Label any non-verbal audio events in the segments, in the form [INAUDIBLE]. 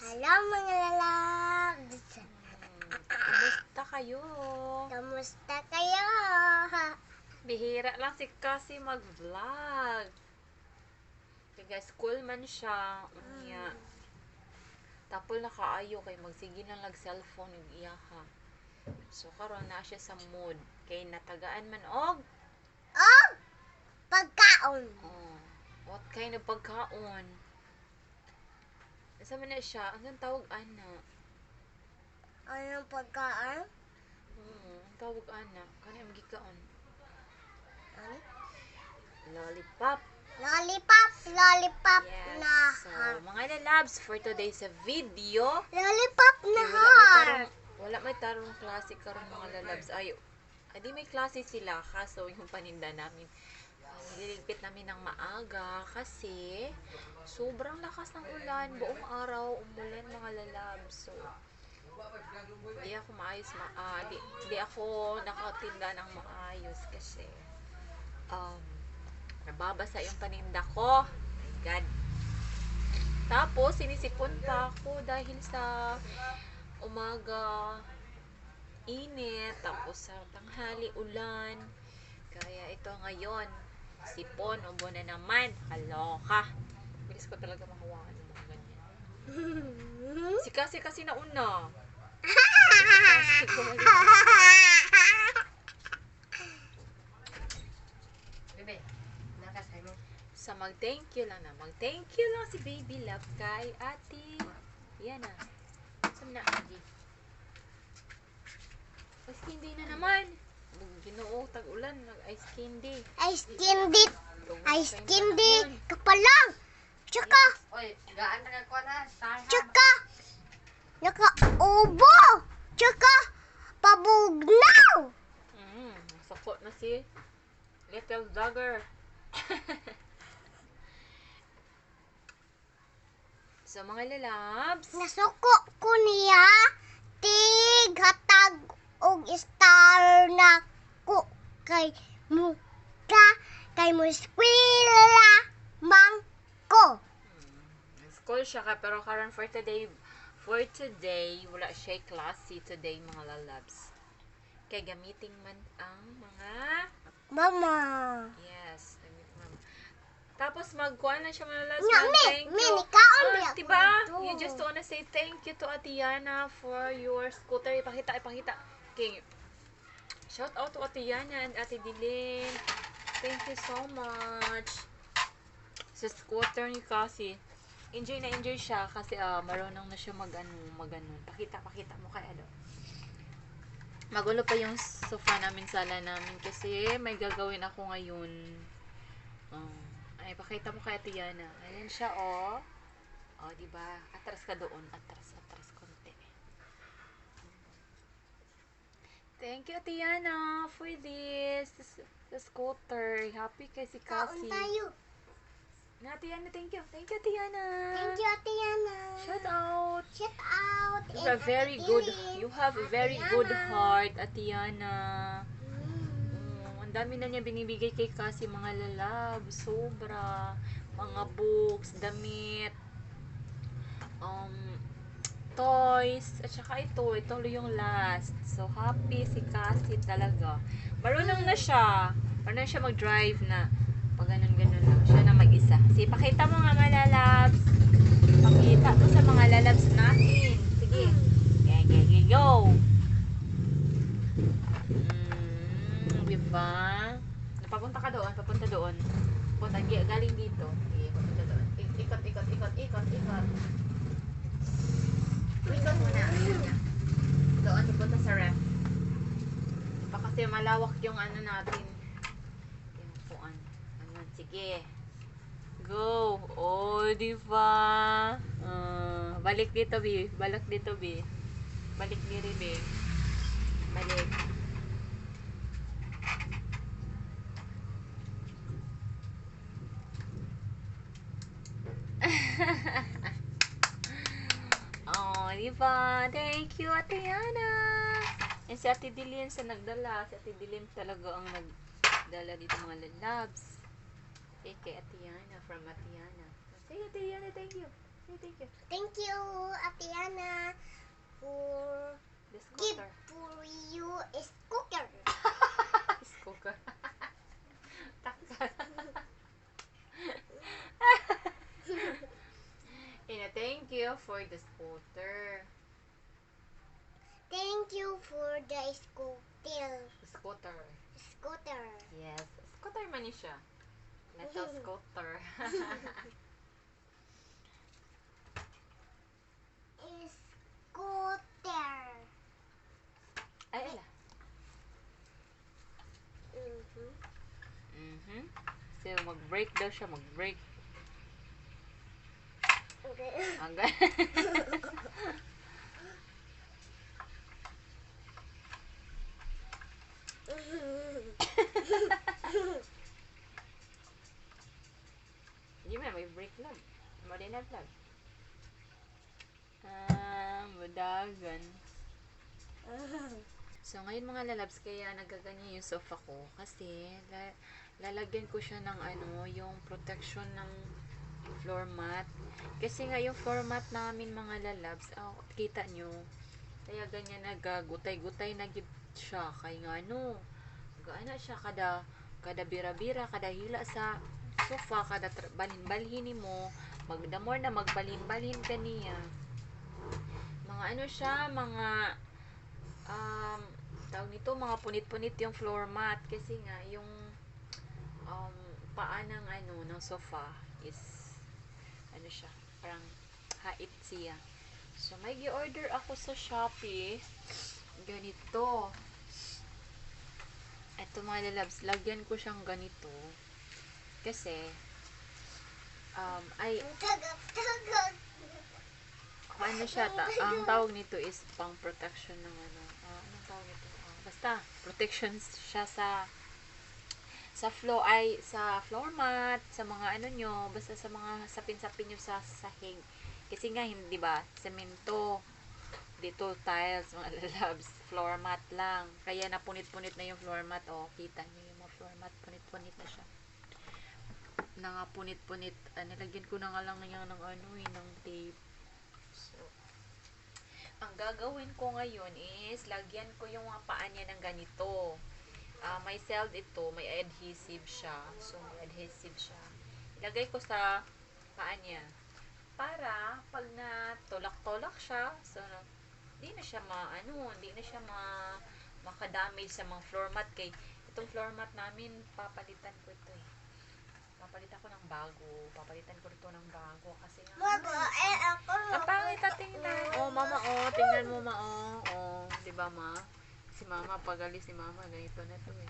Hello mga lalabs! Kumusta kayo? Kamusta kayo? Bihira lang si Cassie mag-vlog. Kaya school man siya. Unya. Tapol na kaayo kay magsige lang lag cellphone yung iya ha. So karon na siya sa mood. Kay natagaan man og Oh! Pagkaon! oh, what kind of pagkaon? Asa man na siya? Ang tawag ana. Anong pagkaon? Hmm, ang tawag ana. Kani ang gikaon. Ano? Lollipop. Lollipop! Lollipop Yes. na So, mga lalabs, for today's video, Lollipop na tarong, wala may tarong klase karon mga lalabs. Ay, adi may klase sila kaso yung paninda namin. Uh, Nililigpit namin ng maaga kasi sobrang lakas ng ulan. Buong araw umulan mga lalabs. So, di ako maayos ma ah, di, di ako nakatinda ng maayos kasi um, nababasa yung paninda ko. God. Tapos, sinisipon pa ako dahil sa umaga init, tapos sa tanghali ulan. Kaya ito ngayon, sipon, ubo na naman. Kaloka. Bilis ko talaga mahawakan yung mga ganyan. [LAUGHS] Si kasi kasi nauna. Si kasi. Bebe, nakasay mo. Sa mag-thank you lang na. Mag-thank you lang si Baby Love kay Ate. Yan na. Saan na, Ate? Ice candy na naman. Ginoo, tag-ulan. Nag-ice candy. Ice candy! Ice candy! naman. Kapalang! Tsaka! Oy, gaan na ko na. Tsaka! Naka-ubo! Tsaka! Pabugnaw! Mm, sakot na si Little Dogger. [LAUGHS] so, mga lalabs. Nasuko ko niya tig hatag og star na ko kay muka kay muskwila mang ko. School siya ka, pero karon for today, for today, wala siya klase today, mga lalabs. Kaya gamitin man ang mga, Mama. yes, gamit mama. Tapos magkuha na siya mga lalabs. Ng me, thank me, you. nikaon Ah, di ako diba? You just wanna say thank you to Atiana for your scooter. Ipakita, ipakita. Okay. Shout out to Atiana and Ate Dilin. Thank you so much. Sa scooter ni Cassie. Enjoy na enjoy siya kasi ah, marunong na siya mag ano, mag. Pakita, pakita mo kay ano. Magulo pa yung sofa namin, sala namin kasi may gagawin ako ngayon. Oh. Ay, pakita mo kay Atiana. Ayan siya, oh. Oh, di ba? Atras ka doon. Atras, atras konti. Thank you, Atiana, for this. The, the scooter. Happy kay si Kaon Cassie. tayo. Na, Atiana, thank you. Thank you, Atiana. Thank you, Atiana. Shout out. Shout out. You have very good, you have a very good heart, Atiana. Mm. Oh, ang dami na niya binibigay kay Cassie, mga lalab, sobra. Mga books, damit, um, toys, at saka ito, ito yung last. So, happy si Cassie talaga. Marunong na siya. Marunong siya mag-drive na. Pag ganun-ganun lang siya na mag-isa. Sige, pakita mo nga mga lalabs. Pakita mo sa mga lalabs natin. Sige. Yeah, yeah, yeah, go. Mm, diba? Papunta ka doon, papunta doon. Punta, galing dito. Sige, papunta doon. Ik- Ikot, ikot, ikot, ikot, ikot. Ikot muna. Doon, papunta sa ref. Pa kasi malawak yung ano natin. Yung puan. Ano, sige. Go. Oh, di ba? Ah, balik dito, Bi. Balik dito, Bi. Balik diri, Bi. Balik. Ba? Thank you, Ate Yana. Yan si Ate Dilin sa nagdala. Si Ate Dilin talaga ang nagdala dito mga lalabs. Eh, kay Ate Yana, from Ate Yana. Say, Ate Yana, thank you. Say thank you. Thank you, Ate Ana, for The give scooter. for you a scooter. [LAUGHS] Scooter. Takal. Thank you for the scooter. Thank you for the scooter. Scooter. Scooter. Yes. Scooter man siya. Little [LAUGHS] scooter. Scooter. Ay, ala. Mhm. Mhm. So, mag-break daw siya. Mag-break. Hanggang. Hindi man, may break. Mo din na vlog. Ah, mudagan. So, ngayon mga lalabs, kaya nagaganyan yung sofa ko. Kasi, la- lalagyan ko siya ng ano, yung protection ng floor mat. Kasi nga, yung floor mat namin mga lalabs, oh, kita nyo, kaya ganyan nagagutay-gutay na siya. Kaya nga ano, gaana siya kada, kada bira-bira, kada hila sa sofa, kada balhin-balhin mo, magdamor na magbalhin-balhin ka niya. Mga ano siya, mga um, tawag nito, mga punit-punit yung floor mat kasi nga yung um, paa ng ano, ng sofa is ano siya, parang hait siya. So, may gi-order ako sa Shopee. Ganito. Ito mga lalabs, lagyan ko siyang ganito. Kasi, um, ay, ano siya, ta- ang tawag nito is pang protection ng ano, ah, anong tawag nito? Ah, basta, protection siya sa sa floor ay sa floor mat, sa mga ano nyo, basta sa mga sapin-sapin nyo sa sahig. Kasi nga hindi ba, semento, dito tiles, mga [LAUGHS] lalabs, floor mat lang. Kaya napunit-punit na yung floor mat. Oh, kita nyo yung mga floor mat, punit-punit na siya. Nangapunit-punit. Ah, nilagyan ko na nga lang niya ng ano eh, ng tape. So, ang gagawin ko ngayon is, lagyan ko yung mga paa niya ng ganito. Ah, may seld ito, may adhesive siya. So, may adhesive siya. Ilagay ko sa paa niya. Para, pag na tolak-tolak siya, so, di na siya ma, ano, di na siya ma, makadamage sa mga floor mat. Kay, itong floor mat namin, papalitan ko ito eh. Papalitan ko ng bago. Papalitan ko ito ng bago. Kasi nga, Bago, eh, ako. ang pangit at tingnan. Oh, mama, oh. Tingnan mo, ma, oh. Oh, di ba, ma? Si mama, pag alis si mama, ganito na to, eh.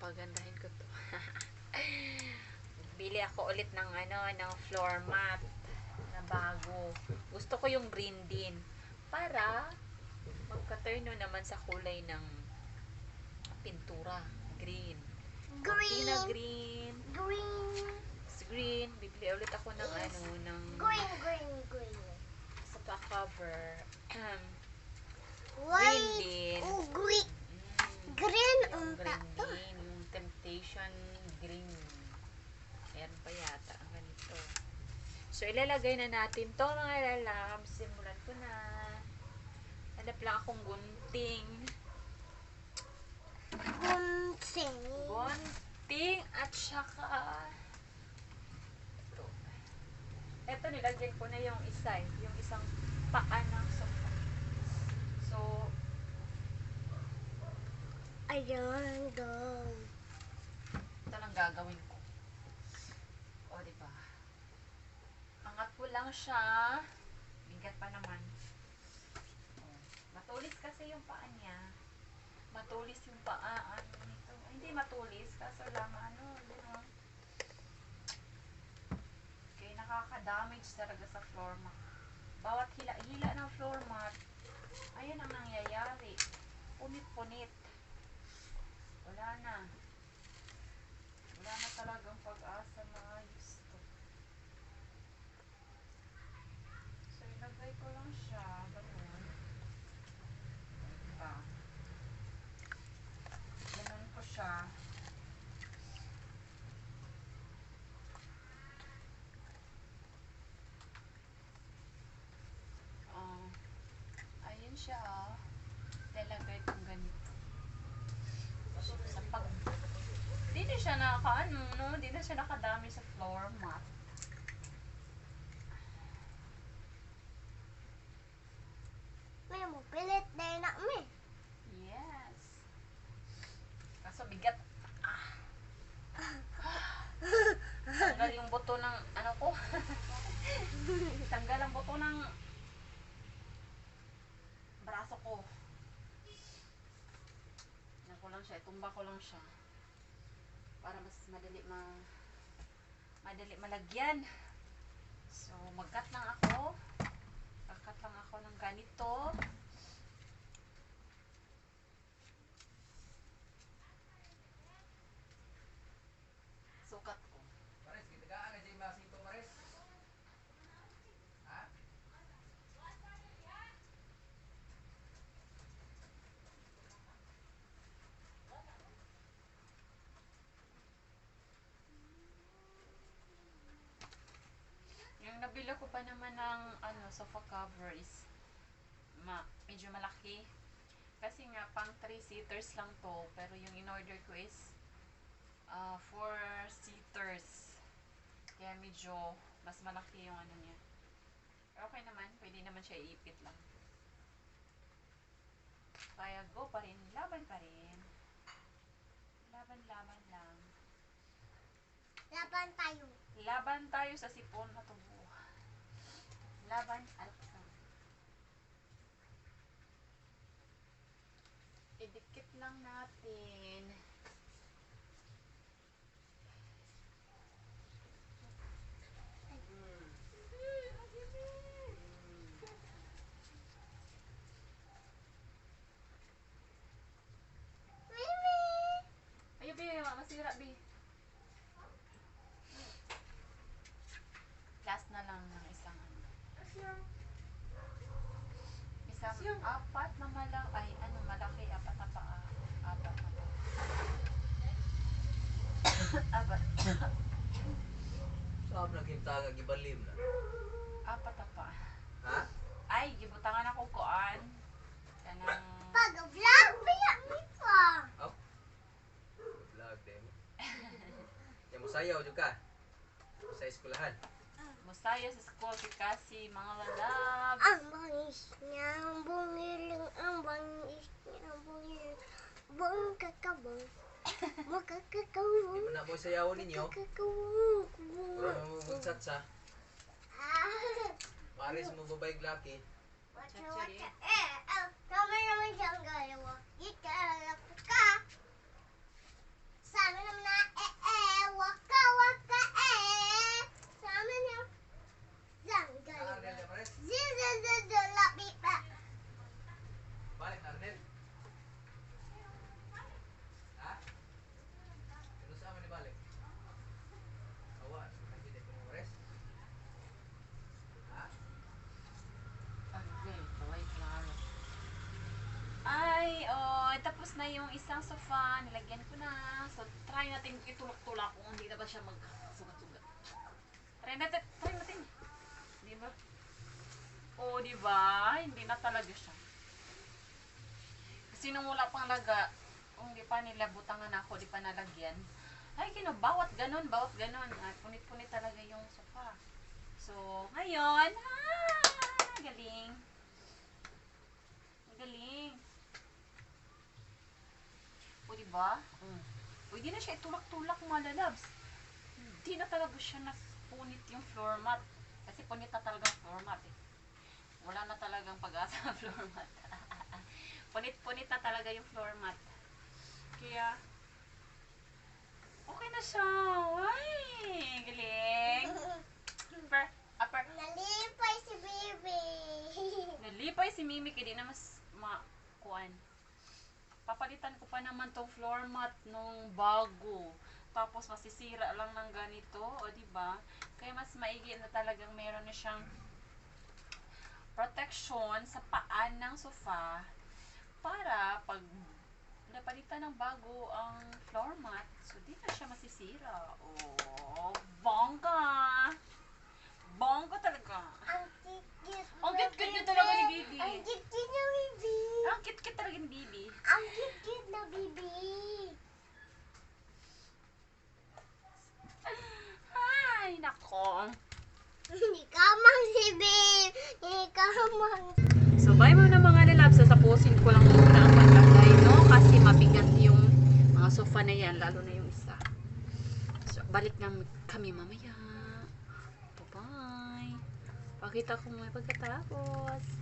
Pagandahin ko to. [LAUGHS] Bili ako ulit ng, ano, ng floor mat na bago. Gusto ko yung green din. Para, magka-turn no naman sa kulay ng pintura. Green. Green. Green. Green. Sa green, bibili ulit ako ng ano, ng Green, green, green. sa pa-cover. [CLEARS THROAT] White. din. Oh, green. mm, Green ang green tato. din, yung temptation green. Meron pa yata ang ganito. So, ilalagay na natin to mga lalabs. Simulan ko na. Hanap lang akong gunting. Gunting. Gunting at saka ito. Ito, nilagyan ko na yung isa eh, Yung isang paa ng sofa. So, Ayan, daw. ito lang gagawin ko. O, ba? Angat ko lang siya. Bigat pa naman. O, Matulis kasi yung paa niya. Matulis yung paa. Ano nito? Ay, hindi matulis. Kaso lang, ano, ba? Okay, nakaka-damage talaga sa floor mat. Bawat hila-hila ng floor mat, ayun ang nangyayari. Punit-punit. Wala na. Wala na talagang pag-asa maayos to. So, ilagay ko lang siya. Ganun. Pa. Ganun ko siya. Oh. Ayun siya, oh. Talaga Di na siya naka, ano, no? Di na siya nakadami sa floor mat. May mo pilit na yun na me. Yes. Kaso bigat. [LAUGHS] Tanggal yung buto ng, ano ko? [LAUGHS] Tanggal ang buto ng braso ko. Ko lang siya, itumba ko lang siya. Para mas madali ma madali malagyan. So, mag-cut lang ako. Mag-cut lang ako ng ganito. Sukat ko. Pares, kitagaan na dyan yung masito, Pares. Ha? Nabili ko pa naman ng ano, sofa cover is ma medyo malaki. Kasi nga pang 3 seaters lang to, pero yung in-order ko is 4 seaters. Kaya medyo mas malaki yung ano niya. Pero okay naman, pwede naman siya iipit lang. Kaya go pa rin, laban pa rin. Laban-laban lang. Laban tayo. Laban tayo sa sipon na tubo. Laban, alaksan. Idikit lang natin. Mimi! Ayaw, Bi. Masira, Bi. Last na lang ng isang ano. Isang apat na malaki. Ay, ano, malaki. Apat na paa. Apat na paa. apat. Kimtaga, gibalim na. apat na paa. Ha? Ay, gibutangan ako kuan. Kanang... Pag-vlog, biyak mi pa. Vlog din. Yan mo sayaw dyan ka. Sa eskulahan. Musaya sa school kasi mga lalab. Ang bangis niya, ang bungiling, ang bangis niya, ang bungiling. Bong kakabong. Di Makakakawong. mo na mo sayawon ninyo. Kakakawong. Mura mo mugsat sa. Ah. Pares mo babayag laki. Wacha, wacha. Eh, ah, kami naman siyang galawa. Ika, ka. Sabi naman na, eh, eh, waka, waka, eh. Sabi niya, siyang Ah, galawa. Arnel dyan, Pares. Zizazazala, pipa. Balik na, Arnel. Ha? Ano sa amin ni balik? Awa, kasi din ko mo, Pares. Ha? Okay, kaway klaro. Ay, oh, tapos na yung isang sofa. Nilagyan ko na. So, try natin itulak-tulak kung hindi na ba siya magsugat-sugat. Try natin, try natin. Di ba? Oo, di ba? Hindi na talaga siya. Kasi nung wala pang laga, kung di pa nila butangan ako, di pa nalagyan. Ay, kino, bawat ganon, bawat ganon. At punit-punit talaga yung sofa. So, ngayon, ah, galing. Galing. O, diba? Mm. Pwede na siya itulak-tulak mga lalabs. Hindi na talaga siya napunit yung floor mat. Kasi punit na talaga ang floor mat eh. Wala na talagang pag-asa ang [LAUGHS] floor mat. Punit-punit na talaga yung floor mat. Kaya, okay na siya. Ay, galing. Upper, upper. Nalipay si baby. Nalipay si Mimi kaya di na mas makuan. Papalitan ko pa naman tong floor mat nung bago. Tapos masisira lang ng ganito, o di ba? Kaya mas maigi na talagang meron na siyang protection sa paan ng sofa para pag napalitan ng bago ang floor mat, so di na siya masisira. Oh, bongga! Bongga talaga! Ang cute Ang cute-cute talaga ni Bibi. Ang cute niya ni Ang cute-cute talaga ni Bibi. Bibi. Ay, nako. Hindi ka mang si babe. Hindi ka mang. So, bye muna mga lalabs. Sasapusin ko lang muna ang paglagay, no? Kasi mabigat yung mga sofa na yan, lalo na yung isa. So, balik na kami mamaya. Bye-bye. Pakita ko may pagkatapos.